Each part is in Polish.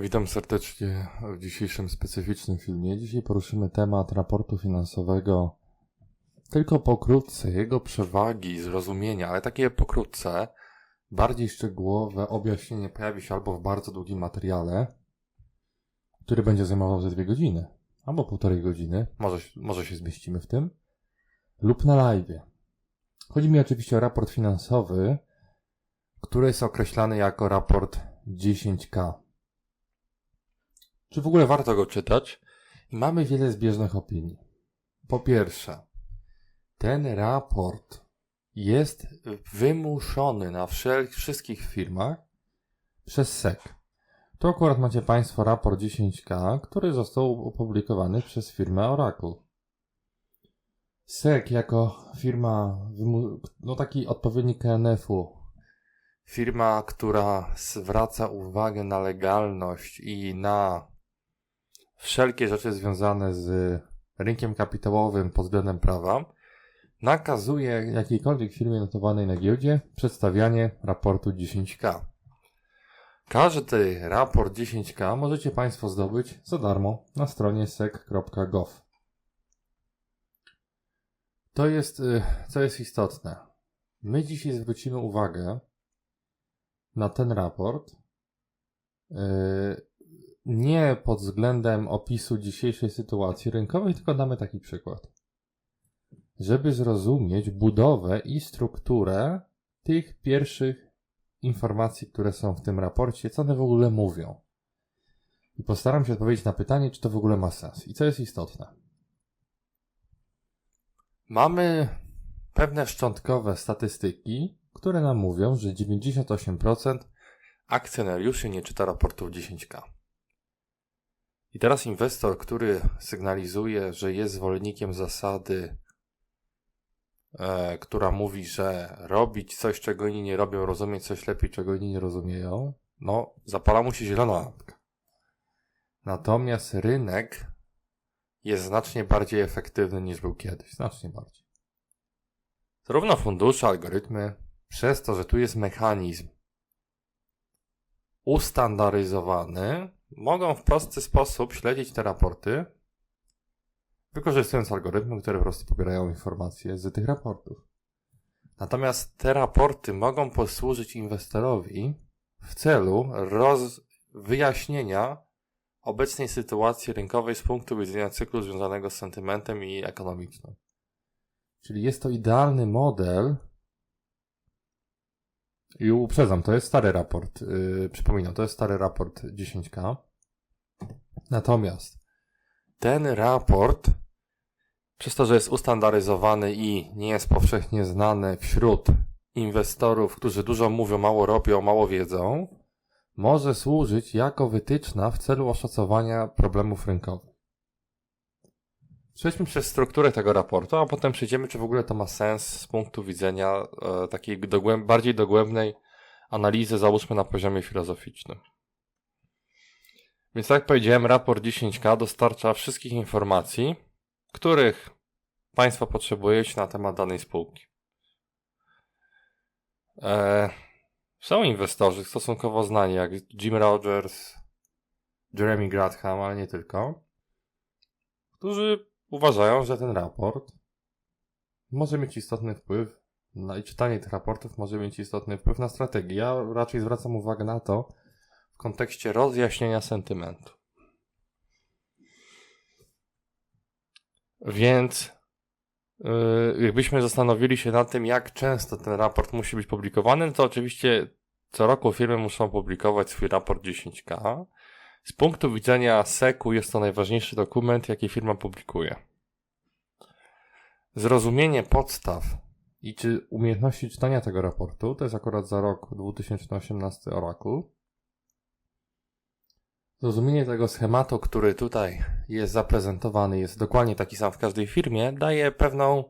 Witam serdecznie w dzisiejszym specyficznym filmie. Dzisiaj poruszymy temat raportu finansowego tylko pokrótce, jego przewagi, zrozumienia, ale takie pokrótce, bardziej szczegółowe objaśnienie pojawi się albo w bardzo długim materiale, który będzie zajmował ze dwie godziny, albo półtorej godziny, może, może się zmieścimy w tym, lub na live. Chodzi mi oczywiście o raport finansowy, który jest określany jako raport 10K. Czy w ogóle warto go czytać? I mamy wiele zbieżnych opinii. Po pierwsze, ten raport jest wymuszony na wszel- wszystkich firmach przez SEC. Tu akurat macie Państwo raport 10K, który został opublikowany przez firmę Oracle. SEC jako firma, no taki odpowiednik KNF-u, firma, która zwraca uwagę na legalność i na wszelkie rzeczy związane z rynkiem kapitałowym pod względem prawa, nakazuje jakiejkolwiek firmie notowanej na giełdzie przedstawianie raportu 10K. Każdy raport 10K możecie Państwo zdobyć za darmo na stronie sec.gov. To jest, y, co jest istotne. My dzisiaj zwrócimy uwagę na ten raport y, nie pod względem opisu dzisiejszej sytuacji rynkowej, tylko damy taki przykład. Żeby zrozumieć budowę i strukturę tych pierwszych informacji, które są w tym raporcie, co one w ogóle mówią. I postaram się odpowiedzieć na pytanie, czy to w ogóle ma sens i co jest istotne. Mamy pewne szczątkowe statystyki, które nam mówią, że 98% akcjonariuszy nie czyta raportów 10K. I teraz inwestor, który sygnalizuje, że jest zwolennikiem zasady, e, która mówi, że robić coś, czego inni nie robią, rozumieć coś lepiej, czego inni nie rozumieją, no, zapala mu się zielona lampka. Natomiast rynek jest znacznie bardziej efektywny niż był kiedyś. Znacznie bardziej. Zarówno fundusze, algorytmy, przez to, że tu jest mechanizm ustandaryzowany, mogą w prosty sposób śledzić te raporty, wykorzystując algorytmy, które po prostu pobierają informacje z tych raportów. Natomiast te raporty mogą posłużyć inwestorowi w celu roz wyjaśnienia obecnej sytuacji rynkowej z punktu widzenia cyklu związanego z sentymentem i ekonomicznym. Czyli jest to idealny model. I uprzedzam, to jest stary raport. Yy, przypominam, to jest stary raport 10K. Natomiast ten raport, przez to, że jest ustandaryzowany i nie jest powszechnie znany wśród inwestorów, którzy dużo mówią, mało robią, mało wiedzą, może służyć jako wytyczna w celu oszacowania problemów rynkowych. Przejdźmy przez strukturę tego raportu, a potem przejdziemy, czy w ogóle to ma sens z punktu widzenia e, takiej dogłęb bardziej dogłębnej analizy, załóżmy na poziomie filozoficznym. Więc tak jak powiedziałem, raport 10K dostarcza wszystkich informacji, których Państwo potrzebujecie na temat danej spółki. E, są inwestorzy stosunkowo znani, jak Jim Rogers, Jeremy Gradham, ale nie tylko, którzy uważają, że ten raport może mieć istotny wpływ na, i czytanie tych raportów może mieć istotny wpływ na strategię. Ja raczej zwracam uwagę na to w kontekście rozjaśnienia sentymentu. Więc yy, jakbyśmy zastanowili się nad tym, jak często ten raport musi być publikowany, to oczywiście co roku firmy muszą publikować swój raport 10K. Z punktu widzenia SEC-u jest to najważniejszy dokument, jaki firma publikuje. Zrozumienie podstaw i czy umiejętności czytania tego raportu, to jest akurat za rok 2018 Oracle. Zrozumienie tego schematu, który tutaj jest zaprezentowany, jest dokładnie taki sam w każdej firmie, daje pewną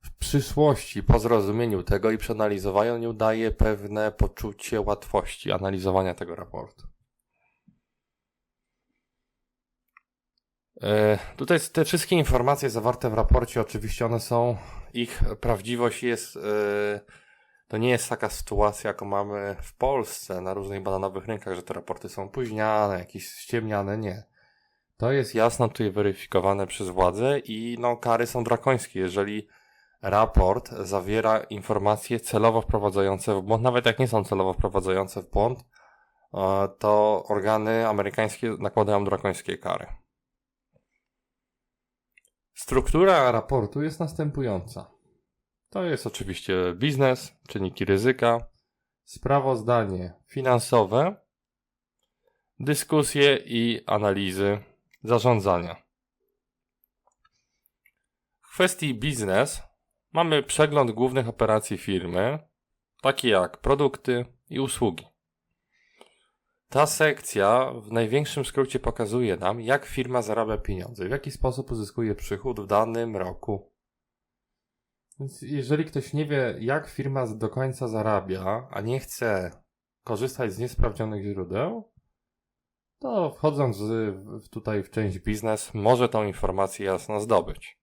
w przyszłości, po zrozumieniu tego i przeanalizowaniu, daje pewne poczucie łatwości analizowania tego raportu. Tutaj te wszystkie informacje zawarte w raporcie, oczywiście one są, ich prawdziwość jest e, to nie jest taka sytuacja, jaką mamy w Polsce na różnych bananowych rynkach, że te raporty są opóźniane, jakieś ściemniane. Nie. To jest jasno tutaj weryfikowane przez władze i no, kary są drakońskie, jeżeli raport zawiera informacje celowo wprowadzające w błąd, nawet jak nie są celowo wprowadzające w błąd, e, to organy amerykańskie nakładają drakońskie kary. Struktura raportu jest następująca. To jest oczywiście biznes, czynniki ryzyka, sprawozdanie finansowe, dyskusje i analizy zarządzania. W kwestii biznes mamy przegląd głównych operacji firmy, takie jak produkty i usługi. Ta sekcja w największym skrócie pokazuje nam, jak firma zarabia pieniądze, w jaki sposób uzyskuje przychód w danym roku. Więc jeżeli ktoś nie wie, jak firma do końca zarabia, a nie chce korzystać z niesprawdzonych źródeł, to wchodząc w, tutaj w część biznes, może tą informację jasno zdobyć.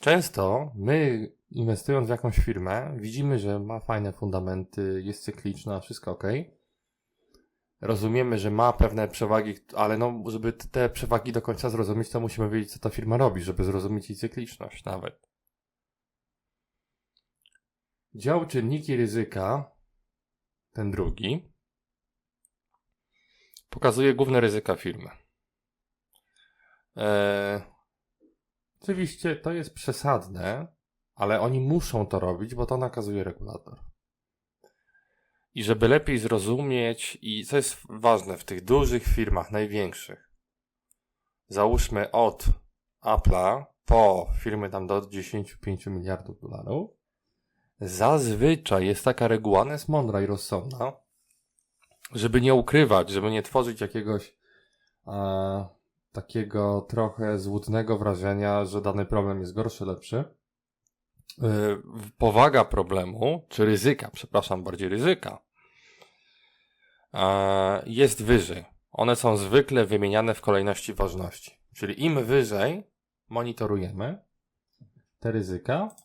Często my, inwestując w jakąś firmę, widzimy, że ma fajne fundamenty, jest cykliczna, wszystko ok. Rozumiemy, że ma pewne przewagi, ale no, żeby te przewagi do końca zrozumieć, to musimy wiedzieć, co ta firma robi, żeby zrozumieć jej cykliczność nawet. Dział czynniki ryzyka, ten drugi, pokazuje główne ryzyka firmy. Eee, oczywiście to jest przesadne, ale oni muszą to robić, bo to nakazuje regulator. I żeby lepiej zrozumieć, i co jest ważne w tych dużych firmach, największych, załóżmy od Apple'a po firmy tam do 10-5 miliardów dolarów, zazwyczaj jest taka reguła, jest mądra i rozsądna, żeby nie ukrywać, żeby nie tworzyć jakiegoś e, takiego trochę złudnego wrażenia, że dany problem jest gorszy, lepszy. E, powaga problemu, czy ryzyka, przepraszam, bardziej ryzyka, e, jest wyżej. One są zwykle wymieniane w kolejności ważności. Czyli im wyżej monitorujemy te ryzyka,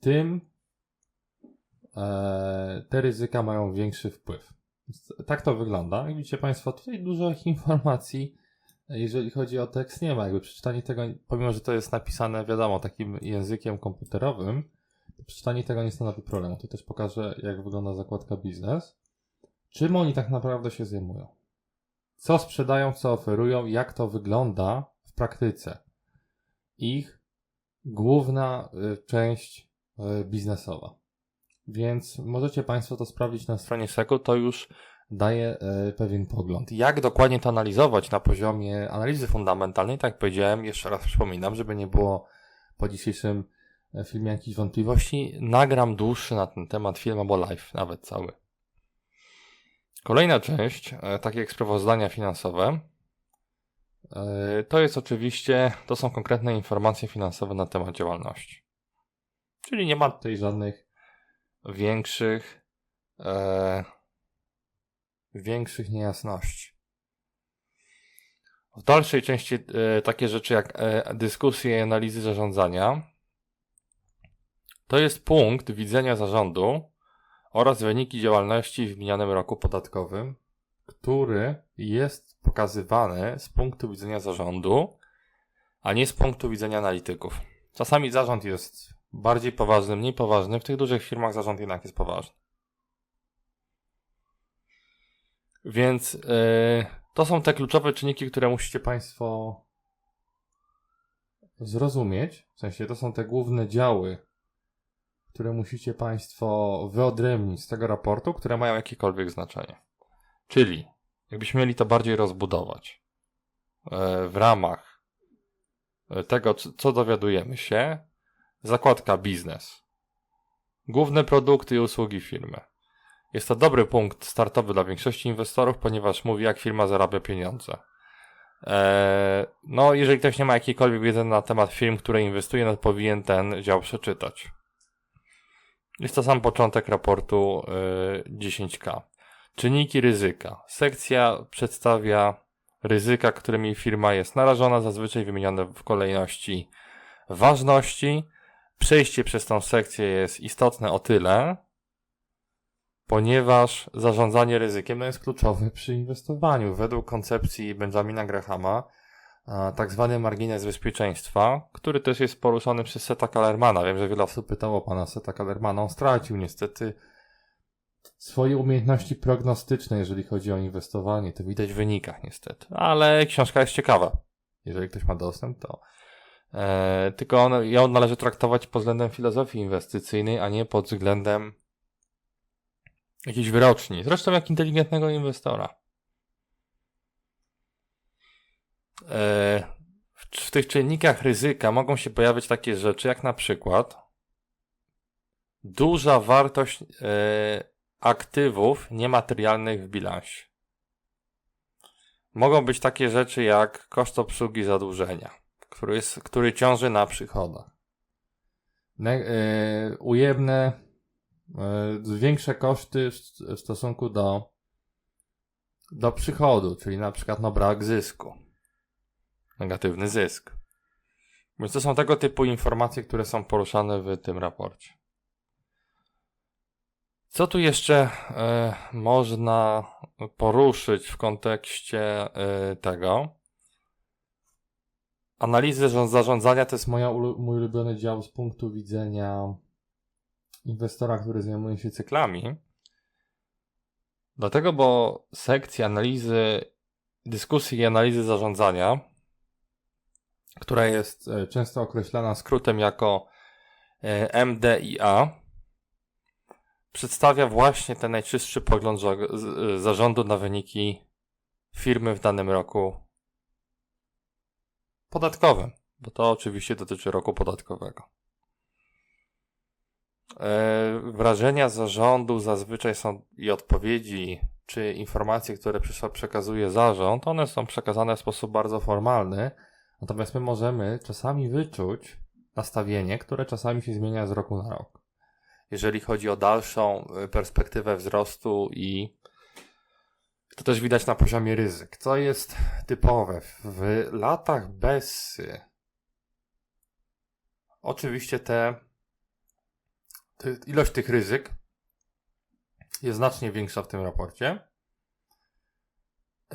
tym e, te ryzyka mają większy wpływ. Tak to wygląda. Jak widzicie Państwo, tutaj dużo informacji, jeżeli chodzi o tekst, nie ma. Jakby przeczytanie tego, pomimo że to jest napisane, wiadomo, takim językiem komputerowym, przeczytanie tego nie stanowi problemu. Tu też pokażę, jak wygląda zakładka biznes. Czym oni tak naprawdę się zajmują? Co sprzedają, co oferują, jak to wygląda w praktyce. Ich główna y, część y, biznesowa. Więc możecie Państwo to sprawdzić na stronie SECO, to już daje e, pewien pogląd. Jak dokładnie to analizować na poziomie analizy fundamentalnej, tak jak powiedziałem, jeszcze raz przypominam, żeby nie było po dzisiejszym e, filmie jakichś wątpliwości, nagram dłuższy na ten temat film albo live, nawet cały. Kolejna część, e, takie jak sprawozdania finansowe, to jest oczywiście, to są konkretne informacje finansowe na temat działalności. Czyli nie ma tutaj żadnych większych, e, większych niejasności. W dalszej części e, takie rzeczy jak e, dyskusje i analizy zarządzania to jest punkt widzenia zarządu oraz wyniki działalności w minionym roku podatkowym, który jest pokazywany z punktu widzenia zarządu, a nie z punktu widzenia analityków. Czasami zarząd jest bardziej poważny, mniej poważny. W tych dużych firmach zarząd jednak jest poważny. Więc yy, to są te kluczowe czynniki, które musicie Państwo zrozumieć. W sensie to są te główne działy, które musicie Państwo wyodrębnić z tego raportu, które mają jakiekolwiek znaczenie. Czyli, jakbyśmy mieli to bardziej rozbudować yy, w ramach e, tego, co dowiadujemy się, Zakładka biznes. Główne produkty i usługi firmy. Jest to dobry punkt startowy dla większości inwestorów, ponieważ mówi, jak firma zarabia pieniądze. Eee, no, jeżeli ktoś nie ma jakiejkolwiek wiedzy na temat firm, które inwestuje, no powinien ten dział przeczytać. Jest to sam początek raportu yy, 10K. Czynniki ryzyka. Sekcja przedstawia ryzyka, którymi firma jest narażona, zazwyczaj wymienione w kolejności ważności przejście przez tą sekcję jest istotne o tyle, ponieważ zarządzanie ryzykiem no, jest kluczowe przy inwestowaniu. Według koncepcji Benjamina Grahama, tak zwany margines bezpieczeństwa, który też jest poruszony przez Seta Kalermana. Wiem, że wiele osób pytało pana Seta Kalermana. On stracił niestety swoje umiejętności prognostyczne, jeżeli chodzi o inwestowanie. To widać w wynikach niestety. Ale książka jest ciekawa. Jeżeli ktoś ma dostęp, to e, tylko on, ją należy traktować pod względem filozofii inwestycyjnej, a nie pod względem jakiejś wyroczni. Zresztą jak inteligentnego inwestora. E, w, tych czynnikach ryzyka mogą się pojawić takie rzeczy, jak na przykład duża wartość e, aktywów niematerialnych w bilansie. Mogą być takie rzeczy jak koszt obsługi zadłużenia, który, jest, który ciąży na przychodach. Ne, e, ujemne, większe koszty w, stosunku do, do przychodu, czyli na przykład no, brak zysku. Negatywny zysk. Więc to są tego typu informacje, które są poruszane w tym raporcie. Co tu jeszcze e, można poruszyć w kontekście e, tego? Analizy zarządzania to jest moja, mój ulubiony dział z punktu widzenia inwestora, który zajmuje się cyklami. Dlatego, bo sekcja analizy, dyskusji i analizy zarządzania, która jest e, często określana skrótem jako e, MDIA, przedstawia właśnie ten najczystszy pogląd zarządu na wyniki firmy w danym roku podatkowym, bo to oczywiście dotyczy roku podatkowego. E, Wrażenia zarządu zazwyczaj są i odpowiedzi, czy informacje, które przekazuje zarząd, one są przekazane w sposób bardzo formalny, natomiast my możemy czasami wyczuć nastawienie, które czasami się zmienia z roku na rok jeżeli chodzi o dalszą y, perspektywę wzrostu i to też widać na poziomie ryzyk. Co jest typowe w latach Bessy? Oczywiście te, ilość tych ryzyk jest znacznie większa w tym raporcie.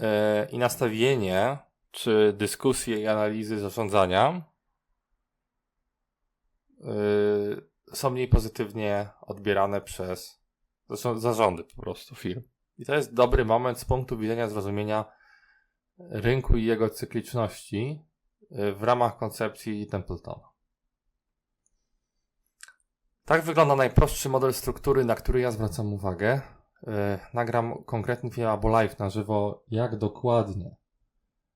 E, I nastawienie, czy dyskusje i analizy zarządzania y, są mniej pozytywnie odbierane przez zarządy po prostu firm. I to jest dobry moment z punktu widzenia zrozumienia rynku i jego cykliczności y, w ramach koncepcji Templetona. Tak wygląda najprostszy model struktury, na który ja zwracam uwagę. Y, Nagram konkretny film albo live na żywo, jak dokładnie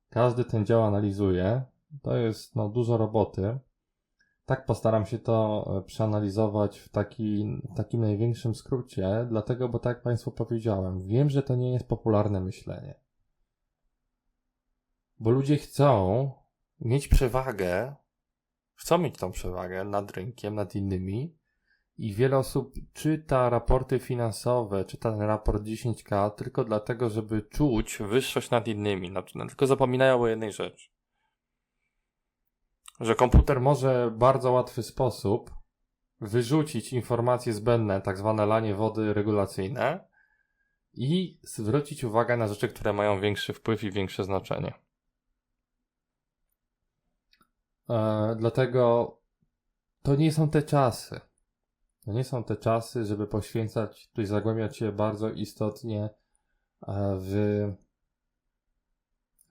każdy ten dział analizuje. To jest no, dużo roboty. Tak postaram się to e, przeanalizować w, taki, w takim największym skrócie, dlatego, bo tak jak Państwu powiedziałem, wiem, że to nie jest popularne myślenie. Bo ludzie chcą mieć przewagę, chcą mieć tą przewagę nad rynkiem, nad innymi i wiele osób czyta raporty finansowe, czyta ten raport 10K tylko dlatego, żeby czuć wyższość nad innymi, tylko zapominają o jednej rzeczy że komputer może w bardzo łatwy sposób wyrzucić informacje zbędne, tak zwane lanie wody regulacyjne i zwrócić uwagę na rzeczy, które mają większy wpływ i większe znaczenie. E, dlatego to nie są te czasy. To nie są te czasy, żeby poświęcać, tutaj zagłębiać się bardzo istotnie e, w,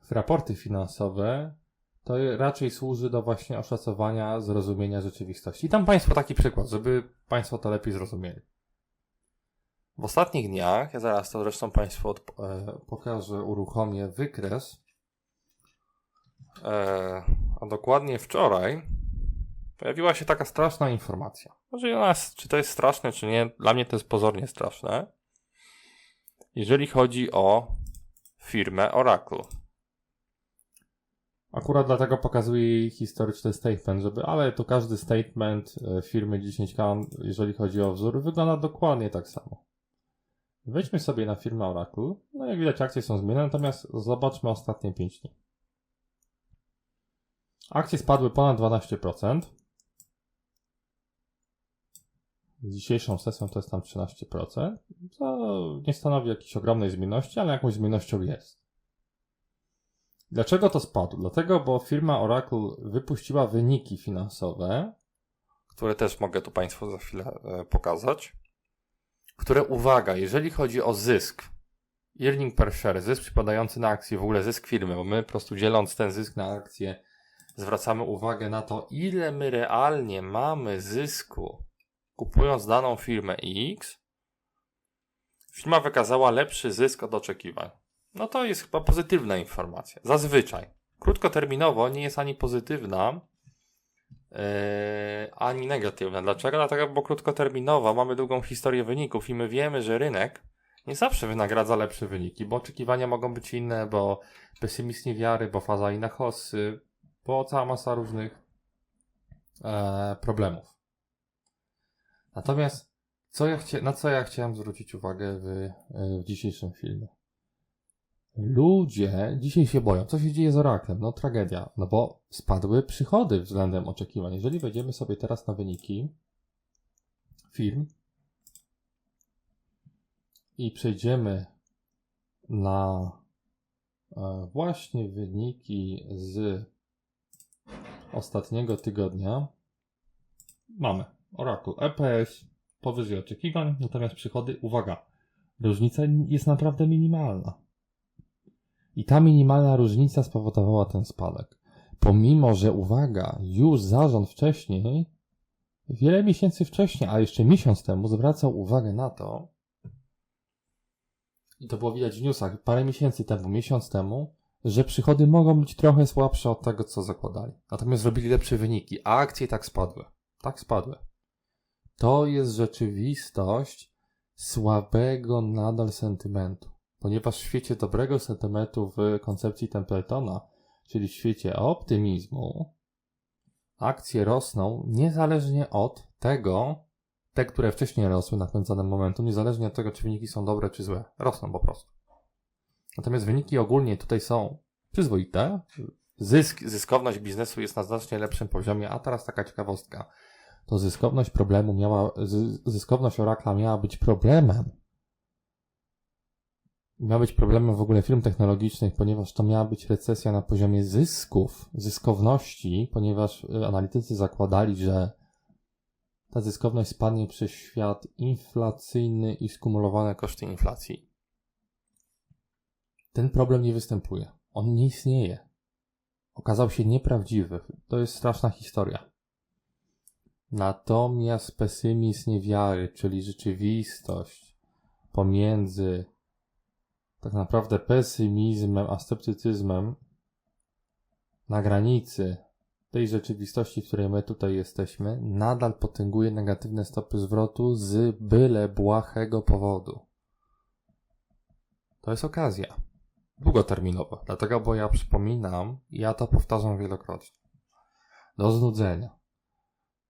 w raporty finansowe, to raczej służy do właśnie oszacowania, zrozumienia rzeczywistości. I dam Państwu taki przykład, żeby Państwo to lepiej zrozumieli. W ostatnich dniach, ja zaraz to zresztą Państwu e, pokażę, uruchomię wykres, e, a dokładnie wczoraj pojawiła się taka straszna informacja. Może jest, czy to jest straszne, czy nie, dla mnie to jest pozornie straszne. Jeżeli chodzi o firmę Oracle. Akurat dlatego pokazuję jej historyczny statement, żeby, ale to każdy statement e, firmy 10K, jeżeli chodzi o wzór, wygląda dokładnie tak samo. Wejdźmy sobie na firmę Oracle. No jak widać akcje są zmienne, natomiast zobaczmy ostatnie 5 dni. Akcje spadły ponad 12%. Z dzisiejszą sesją to jest tam 13%, co nie stanowi jakiejś ogromnej zmienności, ale jakąś zmiennością jest. Dlaczego to spadło? Dlatego, bo firma Oracle wypuściła wyniki finansowe, które też mogę tu Państwu za chwilę e, pokazać, które, uwaga, jeżeli chodzi o zysk, earning per share, zysk przypadający na akcję, w ogóle zysk firmy, bo my po prostu dzieląc ten zysk na akcję, zwracamy uwagę na to, ile my realnie mamy zysku kupując daną firmę X, firma wykazała lepszy zysk od oczekiwań. No to jest chyba pozytywna informacja. Zazwyczaj. Krótkoterminowo nie jest ani pozytywna, yy, ani negatywna. Dlaczego? Dlatego, bo krótkoterminowo mamy długą historię wyników i my wiemy, że rynek nie zawsze wynagradza lepsze wyniki, bo oczekiwania mogą być inne, bo pesymizm niewiary, bo faza inna hossy, bo cała masa różnych e, problemów. Natomiast co ja chcia, na co ja chciałem zwrócić uwagę w, e, w dzisiejszym filmie? Ludzie dzisiaj się boją. Co się dzieje z Oraklem? No tragedia. No bo spadły przychody względem oczekiwań. Jeżeli wejdziemy sobie teraz na wyniki firm i przejdziemy na e, właśnie wyniki z ostatniego tygodnia, mamy Oracle EPS powyżej oczekiwań, natomiast przychody, uwaga, różnica jest naprawdę minimalna. I ta minimalna różnica spowodowała ten spadek. Pomimo, że uwaga, już zarząd wcześniej, wiele miesięcy wcześniej, a jeszcze miesiąc temu, zwracał uwagę na to, i to było widać w newsach parę miesięcy temu, miesiąc temu, że przychody mogą być trochę słabsze od tego, co zakładali. Natomiast zrobili lepsze wyniki, a akcje tak spadły. Tak spadły. To jest rzeczywistość słabego nadal sentymentu. Ponieważ w świecie dobrego sentymentu w koncepcji Templetona, czyli w świecie optymizmu, akcje rosną niezależnie od tego, te, które wcześniej rosły napędzane momentu, niezależnie od tego, czy wyniki są dobre, czy złe. Rosną po prostu. Natomiast wyniki ogólnie tutaj są przyzwoite. Zysk, zyskowność biznesu jest na znacznie lepszym poziomie, a teraz taka ciekawostka. To zyskowność problemu miała, zyskowność Oracla miała być problemem. Miała być problemem w ogóle firm technologicznych, ponieważ to miała być recesja na poziomie zysków, zyskowności, ponieważ y, analitycy zakładali, że ta zyskowność spadnie przez świat inflacyjny i skumulowane koszty inflacji. Ten problem nie występuje. On nie istnieje. Okazał się nieprawdziwy. To jest straszna historia. Natomiast pesymizm niewiary, czyli rzeczywistość pomiędzy tak naprawdę pesymizmem a sceptycyzmem na granicy tej rzeczywistości, w której my tutaj jesteśmy, nadal potęguje negatywne stopy zwrotu z byle błahego powodu. To jest okazja. Długoterminowa. Dlatego, bo ja przypominam, ja to powtarzam wielokrotnie. Do znudzenia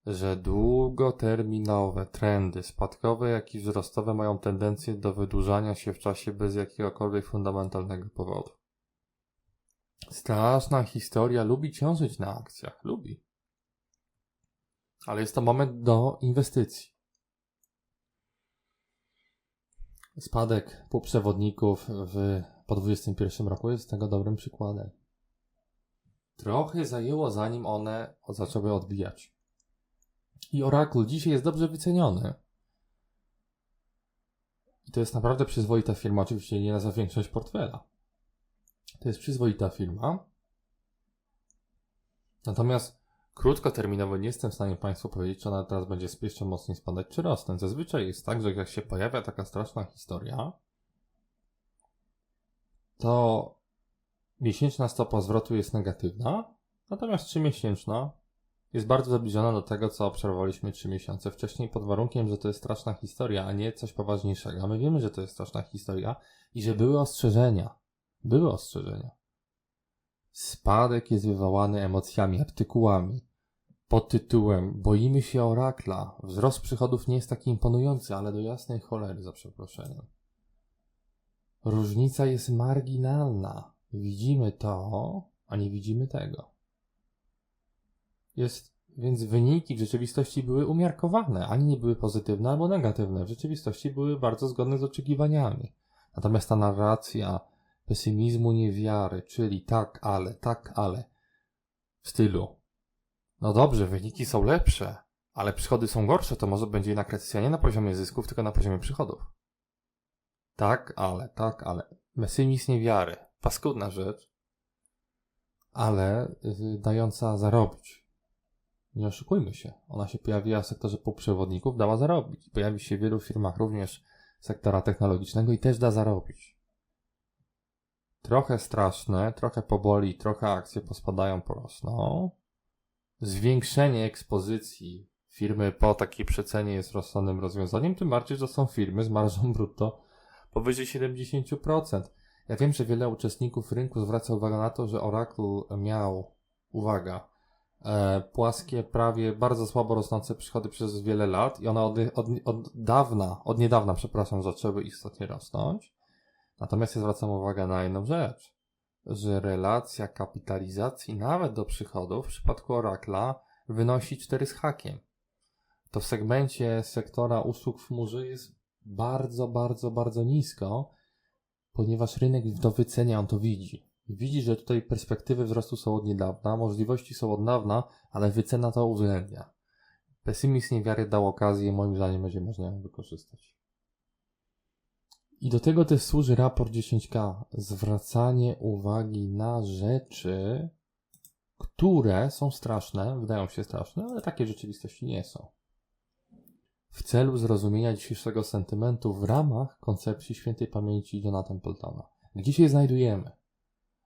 że długoterminowe trendy spadkowe, jak i wzrostowe mają tendencję do wydłużania się w czasie bez jakiegokolwiek fundamentalnego powodu. Straszna historia lubi ciążyć na akcjach, lubi. Ale jest to moment do inwestycji. Spadek półprzewodników w, po 2021 roku jest tego dobrym przykładem. Trochę zajęło zanim one zaczęły odbijać. I Oracle dzisiaj jest dobrze wyceniony. I to jest naprawdę przyzwoita firma, oczywiście nie za większość portfela. To jest przyzwoita firma. Natomiast krótkoterminowo nie jestem w stanie Państwu powiedzieć, czy ona teraz będzie jeszcze mocniej spadać, czy rosnąć. Zazwyczaj jest tak, że jak się pojawia taka straszna historia, to miesięczna stopa zwrotu jest negatywna, natomiast trzymiesięczna jest bardzo zbliżona do tego, co obserwowaliśmy 3 miesiące wcześniej, pod warunkiem, że to jest straszna historia, a nie coś poważniejszego. A my wiemy, że to jest straszna historia i że były ostrzeżenia. Były ostrzeżenia. Spadek jest wywołany emocjami, artykułami. Pod tytułem Boimy się orakla. Wzrost przychodów nie jest taki imponujący, ale do jasnej cholery, za przeproszeniem. Różnica jest marginalna. Widzimy to, a nie widzimy tego jest Więc wyniki w rzeczywistości były umiarkowane, ani nie były pozytywne albo negatywne. W rzeczywistości były bardzo zgodne z oczekiwaniami. Natomiast ta narracja pesymizmu, niewiary, czyli tak, ale, tak, ale, w stylu, no dobrze, wyniki są lepsze, ale przychody są gorsze, to może będzie jednak recesja nie na poziomie zysków, tylko na poziomie przychodów. Tak, ale, tak, ale. Pesymizm niewiary. Paskudna rzecz, ale y, dająca zarobić. Nie oszukujmy się. Ona się pojawiła w sektorze półprzewodników, dała zarobić. Pojawi się w wielu firmach również sektora technologicznego i też da zarobić. Trochę straszne, trochę poboli, trochę akcje pospadają, porosną. Zwiększenie ekspozycji firmy po takiej przecenie jest rozsądnym rozwiązaniem, tym bardziej, że są firmy z marżą brutto powyżej 70%. Ja wiem, że wiele uczestników rynku zwraca uwagę na to, że Oracle miał, uwaga, płaskie, prawie bardzo słabo rosnące przychody przez wiele lat i one od, od, od dawna, od niedawna, przepraszam, zaczęły istotnie rosnąć. Natomiast ja zwracam uwagę na jedną rzecz, że relacja kapitalizacji nawet do przychodów w przypadku Oracla wynosi 4 z hakiem. To w segmencie sektora usług w chmurze jest bardzo, bardzo, bardzo nisko, ponieważ rynek to wycenia, on to widzi. Widzi, że tutaj perspektywy wzrostu są od niedawna, możliwości są od dawna, ale wycena to uwzględnia. Pesymizm niewiary dał okazję, moim zdaniem będzie można ją wykorzystać. I do tego też służy raport 10K. Zwracanie uwagi na rzeczy, które są straszne, wydają się straszne, ale takie rzeczywistości nie są. W celu zrozumienia dzisiejszego sentymentu w ramach koncepcji świętej pamięci Jonathan Peltona. Gdzie się znajdujemy?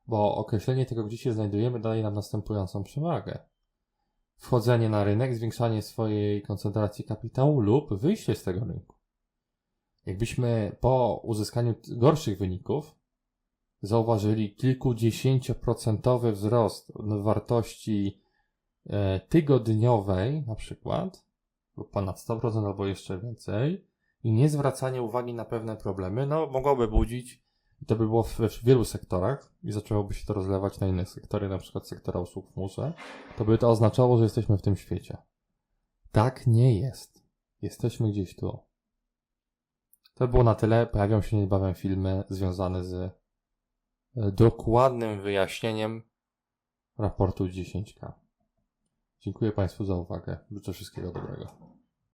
Bo określenie tego, gdzie się znajdujemy, daje nam następującą przewagę. Wchodzenie na rynek, zwiększanie swojej koncentracji kapitału lub wyjście z tego rynku. Jakbyśmy po uzyskaniu gorszych wyników zauważyli kilkudziesięcioprocentowy wzrost wartości e, tygodniowej, na przykład, lub ponad 100% albo jeszcze więcej, i nie zwracanie uwagi na pewne problemy, no mogłoby budzić, i to by było w, w wielu sektorach, i zaczęłoby się to rozlewać na inne sektory, na przykład sektora usług w chmurze, to by to oznaczało, że jesteśmy w tym świecie. Tak nie jest. Jesteśmy gdzieś tu. To było na tyle. Pojawią się niebawem filmy związane z e, dokładnym wyjaśnieniem raportu 10K. Dziękuję Państwu za uwagę. Życzę wszystkiego dobrego.